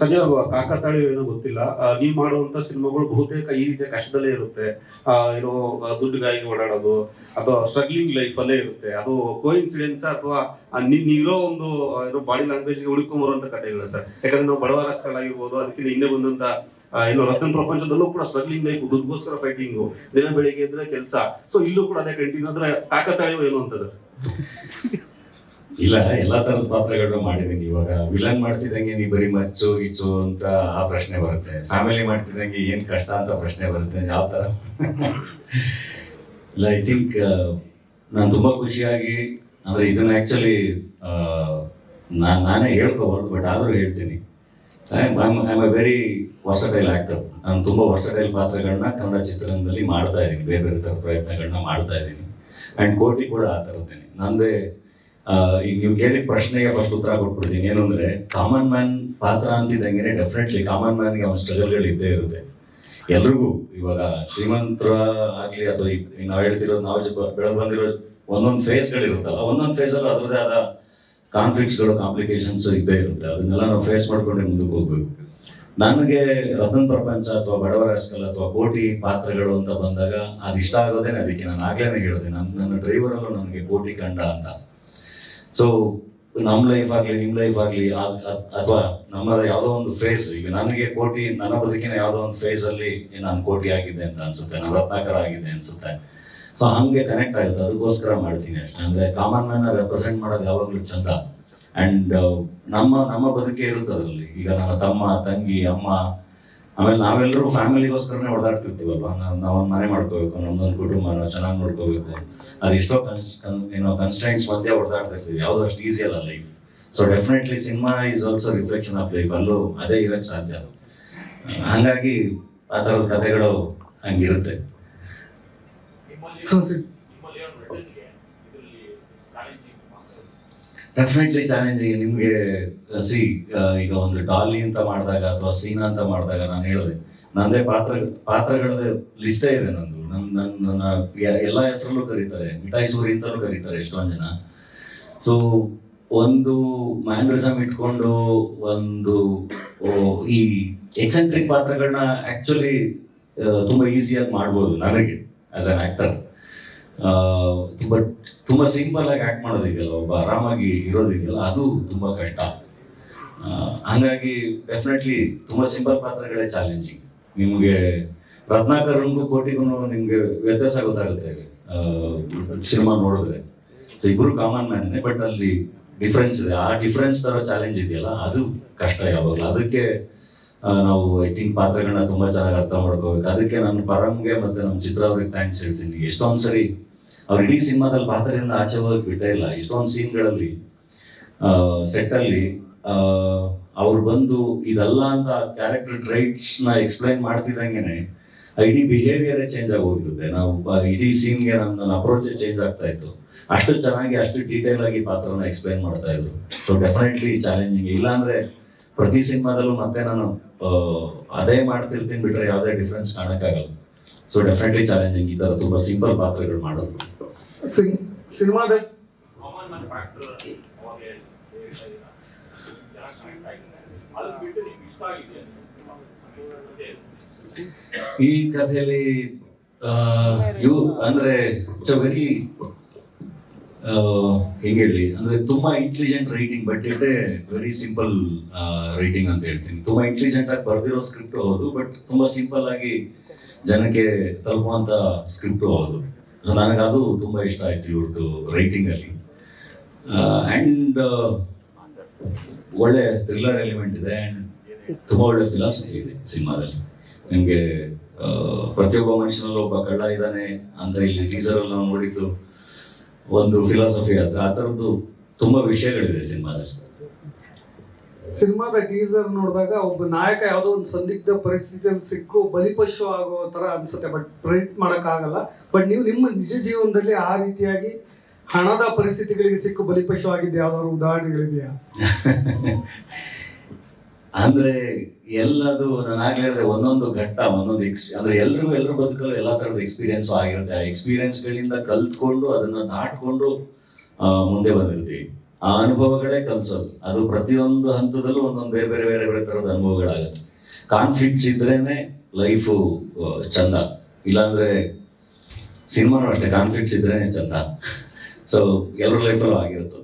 ಸಂಜೆ ಕಾಕತಾಳಿ ಏನೋ ಗೊತ್ತಿಲ್ಲ ನೀವು ಮಾಡುವಂತ ಸಿನಿಮಾಗಳು ಬಹುತೇಕ ಈ ರೀತಿಯ ಕಷ್ಟದಲ್ಲೇ ಇರುತ್ತೆ. ಏನೋ ದುಡ್ಡುಗಾಗಿ ಓಡಾಡೋದು, ಅಥವಾ ಸ್ಟ್ರಗ್ಲಿಂಗ್ ಲೈಫ್ ಅಲ್ಲೇ ಇರುತ್ತೆ. ಅದು ಕೋಇನ್ಸಿಡೆನ್ಸ್ ಅಥವಾ ನೀವಿರೋ ಒಂದು ಏನೋ ಬಾಡಿ ಲ್ಯಾಂಗ್ವೇಜ್ಗೆ ಉಳ್ಕೊಂಬರುವಂತ ಕಥೆಗಳು ಸರ್. ಯಾಕಂದ್ರೆ ನಾವು ಬಡವರ ಆಗಿರ್ಬೋದು ಅದಕ್ಕಿಂತ ಹಿಂದೆ ಬಂದಂತ ಏನೋ ರತನ್ ಪ್ರಪಂಚದಲ್ಲೂ ಕೂಡ ಸ್ಟ್ರಗ್ಲಿಂಗ್ ಲೈಫ್ ದುಡ್ಗೋಸ್ಕರ ಫೈಟಿಂಗ್ ದಿನ ಬೆಳಿಗ್ಗೆ ಇದ್ರೆ ಕೆಲಸ. ಸೊ ಇಲ್ಲೂ ಕೂಡ ಅದೇ ಕಂಟಿನ್ಯೂ ಅಂದ್ರೆ ಕಾಕತಾಳಿ ಏನು ಅಂತ ಸರ್? ಇಲ್ಲ ಎಲ್ಲಾ ತರದ ಪಾತ್ರಗಳನ್ನು ಮಾಡಿದೀನಿ ಇವಾಗ. ವಿಲನ್ ಮಾಡ್ತಿದ್ದಂಗೆ ನೀ ಬರೀ ಮಚ್ಚು ಗಿಚ್ಚು ಅಂತ ಆ ಪ್ರಶ್ನೆ ಬರುತ್ತೆ. ಫ್ಯಾಮಿಲಿ ಮಾಡ್ತಿದ್ದಂಗೆ ಏನ್ ಕಷ್ಟ ಅಂತ ಪ್ರಶ್ನೆ ಬರುತ್ತೆ. ಯಾವ ತರ? ಇಲ್ಲ ಐ ಥಿಂಕ್ ನಾನು ತುಂಬಾ ಖುಷಿಯಾಗಿ ಅಂದ್ರೆ ಇದನ್ನ ಆಕ್ಚುಲಿ ನಾನು ನಾನೇ ಹೇಳ್ಕೋಬಾರ್ದು ಬಟ್ ಆದರೂ ಹೇಳ್ತೀನಿ. I a very versatile actor ನಾನು ತುಂಬಾ ವರ್ಸಟೈಲ್ ಪಾತ್ರಗಳನ್ನ ಕನ್ನಡ ಚಿತ್ರರಂಗದಲ್ಲಿ ಮಾಡ್ತಾ ಇದ್ದೀನಿ. ಬೇರೆ ಬೇರೆ ಥರ ಪ್ರಯತ್ನಗಳನ್ನ ಮಾಡ್ತಾ ಇದ್ದೀನಿ. ಆ್ಯಂಡ್ ಕೋಟಿ ಕೂಡ ಆ ಥರದ್ದೇನೆ ನಂದೇ ಆ, ಈಗ ನೀವು ಕೇಳಿದ ಪ್ರಶ್ನೆಗೆ ಫಸ್ಟ್ ಉತ್ತರ ಕೊಟ್ಬಿಡ್ತೀನಿ. ಏನು ಅಂದ್ರೆ ಕಾಮನ್ ಮ್ಯಾನ್ ಪಾತ್ರ ಅಂತಿದ್ದಂಗೆ ಡೆಫಿನೆಟ್ಲಿ ಕಾಮನ್ ಮ್ಯಾನ್ಗೆ ಅವನ ಸ್ಟ್ರಗಲ್ಗಳು ಇದ್ದೇ ಇರುತ್ತೆ. ಎಲ್ರಿಗೂ ಇವಾಗ ಶ್ರೀಮಂತರ ಆಗ್ಲಿ ಅಥವಾ ನಾವು ಹೇಳ್ತಿರೋದು ನಾವು ಬೆಳೆದು ಬಂದಿರೋ ಒಂದೊಂದು ಫೇಸ್ಗಳಿರುತ್ತಲ್ಲ ಒಂದೊಂದು ಫೇಸಲ್ಲಿ ಅದರದೇ ಆದ ಕಾನ್ಫ್ಲಿಕ್ಟ್ಸ್ಗಳು ಕಾಂಪ್ಲಿಕೇಶನ್ಸ್ ಇದ್ದೇ ಇರುತ್ತೆ. ಅದನ್ನೆಲ್ಲ ನಾವು ಫೇಸ್ ಮಾಡ್ಕೊಂಡೆ ಮುಂದಕ್ಕೆ ಹೋಗ್ಬೇಕು. ನನಗೆ ರತನ್ ಪ್ರಪಂಚ ಅಥವಾ ಬಡವರ ಹಸ್ಕಲ್ ಅಥವಾ ಕೋಟಿ ಪಾತ್ರಗಳು ಅಂತ ಬಂದಾಗ ಅದು ಇಷ್ಟ ಆಗೋದೇನೆ ಅದಕ್ಕೆ ನಾನು ಆಗ್ಲೇನೆ ಹೇಳಿದೆ. ನನ್ನ ನನ್ನ ಡ್ರೈವರಲ್ಲೂ ನನಗೆ ಕೋಟಿ ಕಂಡ ಅಂತ. ಸೊ ನಮ್ಮ ಲೈಫ್ ಆಗಲಿ ನಿಮ್ಮ ಲೈಫ್ ಆಗಲಿ ಅಥವಾ ನಮ್ಮದ ಯಾವುದೋ ಒಂದು ಫೇಸ್ ಈಗ ನನಗೆ ಕೋಟಿ, ನನ್ನ ಬದುಕಿನ ಯಾವುದೋ ಒಂದು ಫೇಸ್ ಅಲ್ಲಿ ನಾನು ಕೋಟಿ ಆಗಿದ್ದೆ ಅಂತ ಅನ್ಸುತ್ತೆ, ನಾನು ರತ್ನಾಕರ ಆಗಿದ್ದೆ ಅನ್ಸುತ್ತೆ. ಸೊ ಹಂಗೆ ಕನೆಕ್ಟ್ ಆಗುತ್ತೆ. ಅದಕ್ಕೋಸ್ಕರ ಮಾಡ್ತೀನಿ ಅಷ್ಟೇ. ಅಂದ್ರೆ ಕಾಮನ್ ಮ್ಯಾನ್ ರೆಪ್ರೆಸೆಂಟ್ ಮಾಡೋದು ಯಾವಾಗಲೂ ಚಂದ. ಅಂಡ್ ನಮ್ಮ ನಮ್ಮ ಬದುಕೆ ಇರುತ್ತೆ ಅದರಲ್ಲಿ. ಈಗ ನನ್ನ ತಮ್ಮ, ತಂಗಿ, ಅಮ್ಮ ಆಮೇಲೆ ನಾವೆಲ್ಲರೂ ಫ್ಯಾಮಿಲಿಗೋಸ್ಕರನೇ ಓಡಾಡ್ತಿರ್ತೀವಲ್ವ? ನಾವು ನಾವೊಂದು ಮನೆ ಮಾಡ್ಕೋಬೇಕು ನಮ್ದೊಂದು ಕುಟುಂಬ ನಾವು ಚೆನ್ನಾಗಿ ನೋಡ್ಕೋಬೇಕು. ಅದು ಎಷ್ಟೋ ಏನೋ ಕನ್ಸ್ಟೆಂಟ್ಸ್ ಮಧ್ಯೆ ಹೊಡೆದಾಡ್ತಿರ್ತೀವಿ ಯಾವುದು ಅಷ್ಟು ಈಸಿ ಅಲ್ಲ life so definitely cinema is also reflection of life ಅಲ್ಲೂ ಅದೇ ಇರೋಕ್ಕೆ ಸಾಧ್ಯ. ಹಂಗಾಗಿ ಆ ಥರದ ಕಥೆಗಳು ಹಂಗಿರುತ್ತೆ. ಸೊ ಡೆಫಿನೆಟ್ಲಿ ಚಾಲೆಂಜಿಂಗ್ ನಿಮಗೆ ಸಿ ಈಗ ಒಂದು ಡಾಲಿ ಅಂತ ಮಾಡಿದಾಗ ಅಥವಾ ಸೀನಾ ಅಂತ ಮಾಡಿದಾಗ ನಾನು ಹೇಳಿದೆ, ನಂದೇ ಪಾತ್ರ, ಪಾತ್ರಗಳದೇ ಲಿಸ್ಟೇ ಇದೆ ನಂದು. ನನ್ನ ನನ್ನ ಎಲ್ಲ ಹೆಸರಲ್ಲೂ ಕರೀತಾರೆ ಮಿಠಾಯಿ ಸೂರಿ ಅಂತಲೂ ಕರೀತಾರೆ ಎಷ್ಟೊಂದು ಜನ. ಸೊ ಒಂದು ಮ್ಯಾನ್ರಿಸಮ್ ಇಟ್ಕೊಂಡು ಒಂದು ಈ ಎಕ್ಸೆಂಟ್ರಿಕ್ ಪಾತ್ರಗಳನ್ನ ಆ್ಯಕ್ಚುಲಿ ತುಂಬ ಈಸಿಯಾಗಿ ಮಾಡ್ಬೋದು ನನಗೆ ಆ್ಯಸ್ ಅನ್ ಆಕ್ಟರ್ ಬಟ್ ತುಂಬಾ ಸಿಂಪಲ್ ಆಗಿ ಆಕ್ಟ್ ಮಾಡೋದಿದೆಯಲ್ಲ ಒಬ್ಬ ಆರಾಮಾಗಿ ಇರೋದಿದೆಯಲ್ಲ ಅದು ತುಂಬಾ ಕಷ್ಟ. ಹಾಗಾಗಿ ಡೆಫಿನೆಟ್ಲಿ ತುಂಬಾ ಸಿಂಪಲ್ ಪಾತ್ರಗಳೇ ಚಾಲೆಂಜಿಂಗ್ ನಿಮಗೆ ರತ್ನಾಕರನ್ಗೂ ಕೋಟಿಗೂ ನಿಮಗೆ ವ್ಯತ್ಯಾಸ ಗೊತ್ತಾಗುತ್ತೆ. ಸಿನಿಮಾ ನೋಡಿದ್ರೆ. ಸೊ ಇಬ್ಬರು ಕಾಮನ್ ಮ್ಯಾನೇ ಬಟ್ ಅಲ್ಲಿ ಡಿಫ್ರೆನ್ಸ್ ಇದೆ. ಆ ಡಿಫ್ರೆನ್ಸ್ ತರ ಚಾಲೆಂಜ್ ಇದೆಯಲ್ಲ, ಅದು ಕಷ್ಟ ಯಾವಾಗಲೂ. ಅದಕ್ಕೆ ನಾವು ಐ ಥಿಂಕ್ ಪಾತ್ರಗಳನ್ನ ತುಂಬಾ ಚೆನ್ನಾಗಿ ಅರ್ಥ ಮಾಡ್ಕೋಬೇಕು. ಅದಕ್ಕೆ ನಾನು ಪರಂಗೆ ಮತ್ತೆ ನಮ್ಮ ಚಿತ್ರ ಅವ್ರಿಗೆ ಥ್ಯಾಂಕ್ಸ್ ಹೇಳ್ತೀನಿ. ಎಷ್ಟೊಂದು ಸರಿ ಅವ್ರು ಇಡೀ ಸಿನಿಮಾದಲ್ಲಿ ಪಾತ್ರದಿಂದ ಆಚೆ ಹೋಗಕ್ಕೆ ಬಿಟ್ಟೇ ಇಲ್ಲ. ಎಷ್ಟೊಂದು ಸೀನ್ಗಳಲ್ಲಿ ಸೆಟ್ಟಲ್ಲಿ ಅವ್ರು ಬಂದು ಇದಲ್ಲ ಅಂತ ಕ್ಯಾರೆಕ್ಟರ್ ಟ್ರೈಟ್ಸ್ನ ಎಕ್ಸ್ಪ್ಲೈನ್ ಮಾಡ್ತಿದ್ದಂಗೆನೆ ಇಡೀ ಬಿಹೇವಿಯರೇ ಚೇಂಜ್ ಆಗಿ ಹೋಗಿರುತ್ತೆ ನಾವು ಇಡೀ ಸೀನ್ಗೆ ನಮ್ಮ ನನ್ನ ಅಪ್ರೋಚೇ ಚೇಂಜ್ ಆಗ್ತಾ ಇತ್ತು. ಅಷ್ಟು ಚೆನ್ನಾಗಿ, ಅಷ್ಟು ಡೀಟೇಲ್ ಆಗಿ ಪಾತ್ರನ ಎಕ್ಸ್ಪ್ಲೈನ್ ಮಾಡ್ತಾ ಇದ್ರು. ಸೊ ಡೆಫಿನೆಟ್ಲಿ ಚಾಲೆಂಜಿಂಗ್ ಇಲ್ಲಾಂದ್ರೆ ಪ್ರತಿ ಸಿನಿಮಾದಲ್ಲೂ ಮತ್ತೆ ನಾನು ಅದೇ ಮಾಡ್ತಿರ್ತೀನಿ ಬಿಟ್ರೆ ಯಾವುದೇ ಡಿಫ್ರೆನ್ಸ್ ಕಾಣಕ್ಕಾಗಲ್ಲ. ಸೊ ಡೆಫಿನೆಟ್ಲಿ ಚಾಲೆಂಜಿಂಗ್ ಈ ತರ ತುಂಬಾ ಸಿಂಪಲ್ ಪಾತ್ರಗಳು ಮಾಡೋದು. ಸಿನಿಮಾದ ಈ ಕಥೆಯಲ್ಲಿ ಯು ಇವು ಅಂದ್ರೆ ಇಟ್ಸ್ ಅ ವೆರಿ ಹೆಂಗ್ ಹೇಳಿ? ಅಂದ್ರೆ ತುಂಬಾ intelligent writing but it very simple writing ಅಂತ ಹೇಳ್ತೀನಿ. ತುಂಬಾ ಇಂಟೆಲಿಜೆಂಟ್ ಆಗಿ ಬರ್ದಿರೋ ಸ್ಕ್ರಿಪ್ಟ್ ಹೌದು ಬಟ್ ತುಂಬಾ ಸಿಂಪಲ್ ಆಗಿ ಜನಕ್ಕೆ ತಲುಪುವಂತ ಸ್ಕ್ರಿಪ್ಟ್ ಹೌದು. ಸೊ ಅದು ತುಂಬಾ ಇಷ್ಟ ಆಯ್ತು ಇವ್ರದ್ದು ರೈಟಿಂಗ್ ಅಲ್ಲಿ. ಅಂಡ್ ಒಳ್ಳೆ ಥ್ರಿಲ್ಲರ್ ಎಲಿಮೆಂಟ್ ಇದೆ ಅಂಡ್ ತುಂಬಾ ಒಳ್ಳೆ ಫಿಲಾಸಫಿ ಇದೆ ಸಿನಿಮಾದಲ್ಲಿ. ನಿಮಗೆ ಪ್ರತಿಯೊಬ್ಬ ಮನುಷ್ಯನಲ್ಲೂ ಒಬ್ಬ ಕಳ್ಳ ಇದ್ದಾನೆ ಅಂತ ಇಲ್ಲಿ ಟೀಸರ್ ಅಲ್ಲಿ ನಾವು ನೋಡಿದ್ದು ಒಂದು ಫಿಲಾಸಫಿ ಅದು ಆ ಥರದ್ದು ತುಂಬಾ ವಿಷಯಗಳಿದೆ ಸಿನಿಮಾದಲ್ಲಿ. ಸಿನಿಮಾದ ಟೀಸರ್ ನೋಡಿದಾಗ ಒಬ್ಬ ನಾಯಕ ಯಾವುದೋ ಒಂದು ಸಂದಿಗ್ಧ ಪರಿಸ್ಥಿತಿಯಲ್ಲಿ ಸಿಕ್ಕು ಬಲಿಪಶು ಆಗೋ ತರ ಅನ್ಸುತ್ತೆ ಬಟ್ ಪ್ರಿಂಟ್ ಮಾಡೋಕ್ಕಾಗಲ್ಲ. ಆಗಲ್ಲ ಬಟ್ ನೀವು ನಿಮ್ಮ ನಿಜ ಜೀವನದಲ್ಲಿ ಆ ರೀತಿಯಾಗಿ ಹಣದ ಪರಿಸ್ಥಿತಿಗಳಿಗೆ ಸಿಕ್ಕು ಬಲಿಪಶು ಆಗಿದ್ದ ಯಾವ್ದಾದ್ರು ಉದಾಹರಣೆಗಳಿದೆಯಾ? ಅಂದ್ರೆ ಎಲ್ಲದು ನಾನು ಆಗ್ಲೇ ಹೇಳಿದೆ, ಒಂದೊಂದು ಘಟ್ಟ, ಒಂದೊಂದು ಎಕ್ಸ್ ಅಂದ್ರೆ ಎಲ್ರಿಗೂ ಎಲ್ಲರೂ ಬದುಕಲು ಎಲ್ಲಾ ತರದ ಎಕ್ಸ್ಪೀರಿಯನ್ಸ್ ಆಗಿರುತ್ತೆ. ಆ ಎಕ್ಸ್ಪೀರಿಯನ್ಸ್ ಗಳಿಂದ ಕಲ್ತ್ಕೊಂಡು ಅದನ್ನ ದಾಟ್ಕೊಂಡು ಮುಂದೆ ಬಂದಿರ್ತೀವಿ. ಆ ಅನುಭವಗಳೇ ಕಲ್ಸೋದು. ಅದು ಪ್ರತಿಯೊಂದು ಹಂತದಲ್ಲೂ ಒಂದೊಂದು ಬೇರೆ ಬೇರೆ ಬೇರೆ ಬೇರೆ ತರದ ಅನುಭವಗಳಾಗುತ್ತೆ. ಕಾನ್ಫ್ಲಿಕ್ಟ್ಸ್ ಇದ್ರೇನೆ ಲೈಫು ಚಂದ. ಇಲ್ಲಾಂದ್ರೆ ಸಿನಿಮಾನು ಅಷ್ಟೇ ಕಾನ್ಫ್ಲಿಕ್ಟ್ಸ್ ಇದ್ರೇನೆ ಚಂದ. ಸೊ ಎಲ್ಲರ ಲೈಫಲ್ಲೂ ಆಗಿರುತ್ತೆ.